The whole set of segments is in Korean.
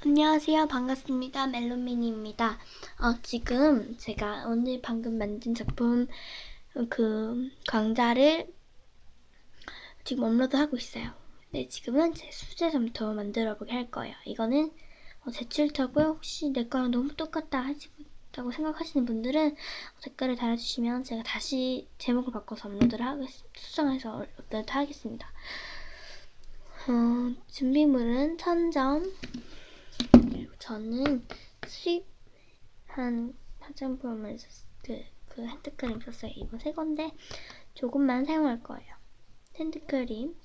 안녕하세요. 반갑습니다. 멜로미니입니다. 어, 지금 제가 오늘 방금 만든 작품 어, 그 강좌를 지금 업로드하고 있어요. 네, 지금은 제 수제 점토 만들어 보게 할 거예요. 이거는 어, 제 칠터고요. 혹시 내 거랑 너무 똑같다 하시다고 생각하시는 분들은 댓글을 달아주시면 제가 다시 제목을 바꿔서 업로드를 하겠습니다. 수정해서 업로드 하겠습니다. 어, 준비물은 천점, 저는 수입한 화장품을 썼, 그, 그 핸드크림 썼어요. 이거 새 건데 조금만 사용할 거예요. 핸드크림,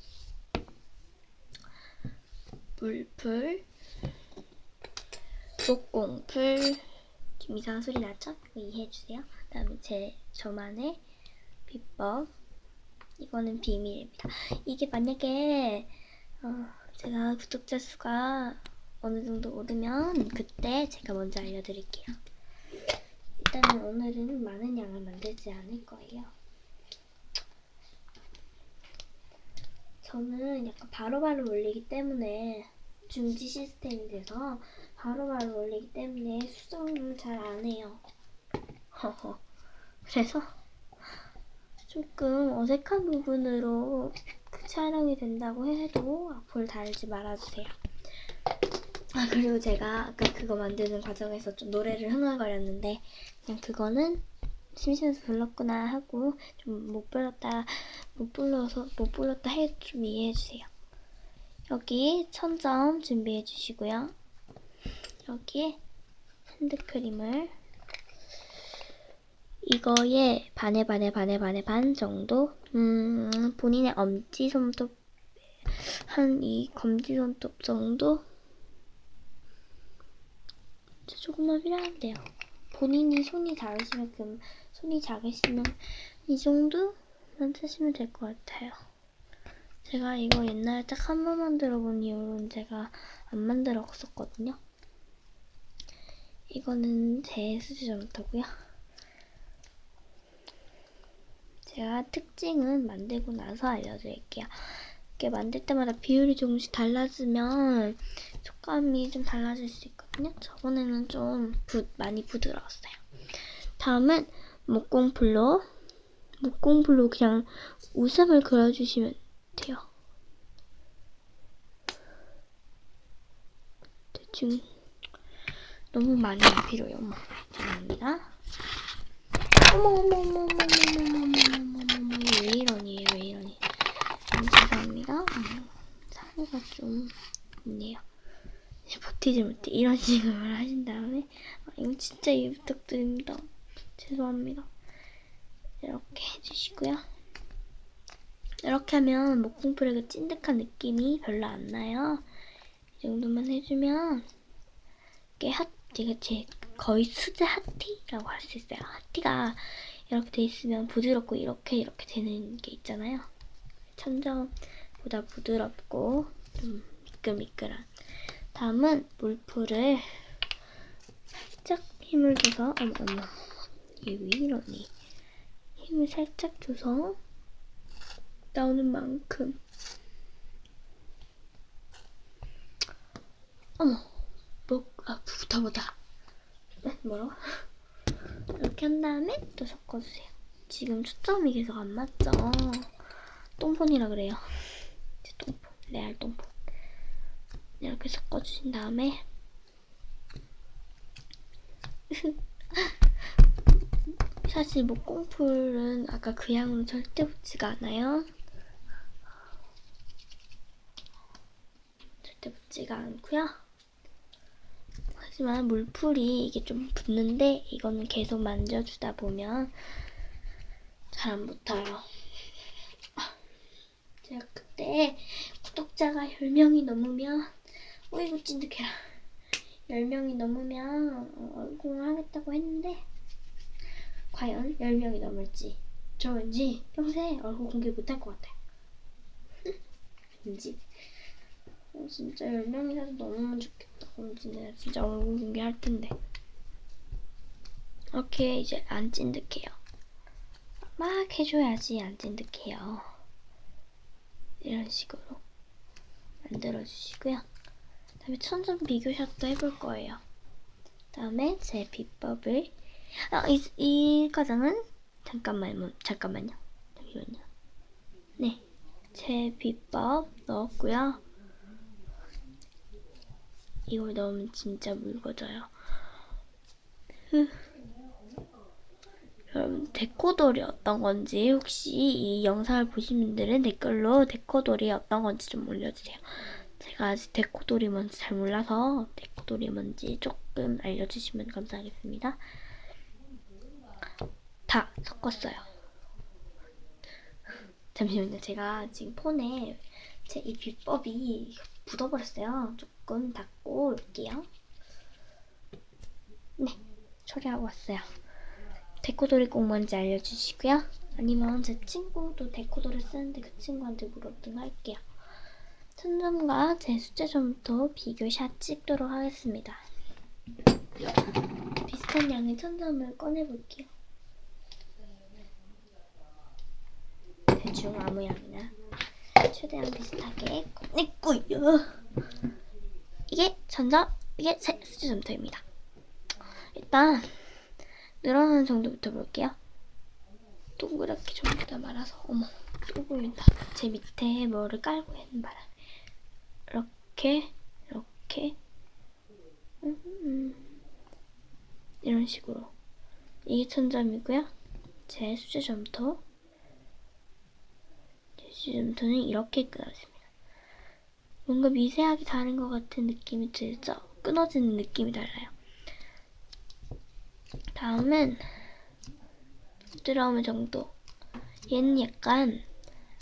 물풀, 목공풀, 좀 이상한 소리? 이거 이해해주세요. 그 다음에 제 저만의 비법, 이거는 비밀입니다. 이게 만약에 어, 제가 구독자 수가 어느 정도 오르면 그때 제가 먼저 알려드릴게요. 일단은 오늘은 많은 양을 만들지 않을 거예요. 저는 약간 바로바로 올리기 때문에 중지 시스템이 돼서 바로바로 올리기 때문에 수정을 잘 안 해요. 허허. 그래서 조금 어색한 부분으로 그 촬영이 된다고 해도 악플 달지 말아주세요. 아 그리고 제가 아까 그거 만드는 과정에서 좀 노래를 흥얼거렸는데 그냥 그거는 심심해서 불렀구나 하고 좀 못 불렀다 못 불러서 못 불렀다 해도 좀 이해해 주세요. 여기 천점 준비해 주시고요. 여기에 핸드크림을 이거에 반에 반에 반에 반에 반 정도 음 본인의 엄지 손톱 한 이 검지 손톱 정도 조금만 필요한데요. 본인이 손이 작으시면 그 손이 작으시면 이 정도만 쓰시면 될 것 같아요. 제가 이거 옛날에 딱 한 번 만들어 본 이후로는 제가 안 만들었었거든요. 이거는 제 수지 점토고요. 제가 특징은 만들고 나서 알려드릴게요. 이렇게 만들 때마다 비율이 조금씩 달라지면 촉감이 좀 달라질 수 있거든요. 저번에는 좀 부, 많이 부드러웠어요. 다음은 목공블로. 목공블로 그냥 웃음을 그려주시면 돼요. 대충 너무 많이 필요해요. 죄송합니다. 어머 어머 어머 어머 어머 이제 버티지 못해 이런 식으로 하신 다음에 아, 이거 진짜 이해 부탁드립니다. 죄송합니다. 이렇게 해주시고요. 이렇게 하면 목공풀의 그 찐득한 느낌이 별로 안 나요. 이 정도만 해주면 이게 핫, 제가 제 거의 수제 핫티라고 할 수 있어요. 핫티가 이렇게 돼 있으면 부드럽고 이렇게 이렇게 되는 게 있잖아요. 천정보다 부드럽고 좀 미끌미끌한. 다음은 물풀을 살짝 힘을 줘서 어머 어머 이게 왜 이러니? 힘을 살짝 줘서 나오는 만큼 어머 목아 붙어보다 네, 뭐라고? 이렇게 한 다음에 또 섞어주세요. 지금 초점이 계속 안 맞죠? 똥폰이라 그래요. 제 똥폰, 레알 똥폰. 이렇게 섞어주신 다음에 사실 목공풀은 아까 그 양으로 절대 붙지가 않아요. 절대 붙지가 않고요. 하지만 물풀이 이게 좀 붙는데 이거는 계속 만져주다 보면 잘 안 붙어요. 제가 그때 구독자가 10명이 넘으면 어이구 찐득해라 10명이 넘으면 얼공을 하겠다고 했는데 과연 10명이 넘을지 저 왠지 평생 얼굴 공개 못할 것 같아요. 왠지 어, 진짜 10명이라도 넘으면 좋겠다. 그럼 진짜, 진짜 얼굴 공개할 텐데. 이렇게 이제 안 찐득해요. 막 해줘야지 안 찐득해요. 이런 식으로 만들어주시고요. 다음에 천점 비교샷도 해볼 거예요. 다음에 제 비법을 아, 이, 이 과정은 잠깐만 뭐, 잠깐만요. 잠시만요. 네, 제 비법 넣었고요. 이걸 넣으면 진짜 묽어져요. 흐. 여러분 데코돌이 어떤 건지 혹시 이 영상을 보신 분들은 댓글로 데코돌이 어떤 건지 좀 올려주세요. 제가 아직 데코돌이 뭔지 잘 몰라서 데코돌이 뭔지 조금 알려주시면 감사하겠습니다. 다 섞었어요. 잠시만요. 제가 지금 폰에 제 이 비법이 묻어버렸어요. 조금 닦고 올게요. 네, 처리하고 왔어요. 데코돌이 꼭 뭔지 알려주시고요. 아니면 제 친구도 데코돌을 쓰는데 그 친구한테 물어보든 할게요. 천점과 제 숙제 점부터 비교샷 찍도록 하겠습니다. 비슷한 양의 천점을 꺼내볼게요. 대충 아무 양이나 최대한 비슷하게 꺼냈고요. 이게 천점, 이게 제 숙제점토입니다. 일단 늘어나는 정도부터 볼게요. 동그랗게 전부 다 말아서 어머 또 보인다. 제 밑에 뭐를 깔고 있는 바람에 이렇게 이렇게 음, 이런 식으로 이게 천점이고요. 제 수제 점토 제 수제 점토는 이렇게 끊어집니다. 뭔가 미세하게 다른 것 같은 느낌이 들죠? 끊어지는 느낌이 달라요. 다음은 부드러움 정도. 얘는 약간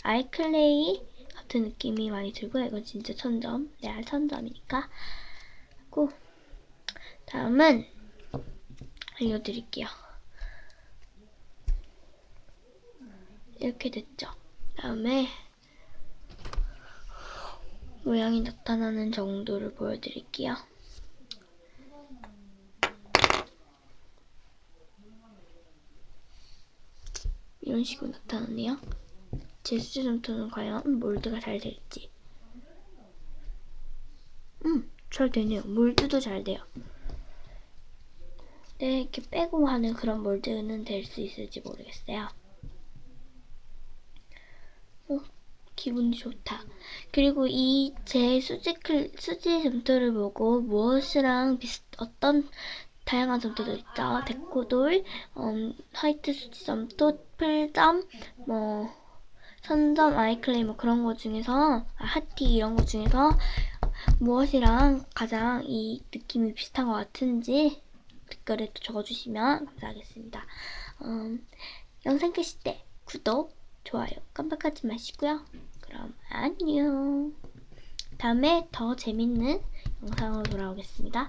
아이클레이 같은 느낌이 많이 들고 이건 진짜 천점, 레알 천점이니까. 고 다음은 알려드릴게요. 이렇게 됐죠. 다음에 모양이 나타나는 정도를 보여드릴게요. 이런 식으로 나타나네요. 제 수제 점토는 과연 몰드가 잘 될지. 음, 잘 되네요. 몰드도 잘 돼요. 네, 이렇게 빼고 하는 그런 몰드는 될 수 있을지 모르겠어요. 어, 기분이 좋다. 그리고 이 제 수제 클, 수제 점토를 보고 무엇이랑 비슷, 어떤 다양한 점토도 있죠. 데코돌, 음, 화이트 수지 점토, 풀점, 뭐 선점, 아이클레이 뭐 그런 거 중에서 아, 하티 이런 거 중에서 무엇이랑 가장 이 느낌이 비슷한 것 같은지 댓글에 또 적어주시면 감사하겠습니다. 음, 영상 끝일 때 구독, 좋아요 깜빡하지 마시고요. 그럼 안녕. 다음에 더 재밌는 영상으로 돌아오겠습니다.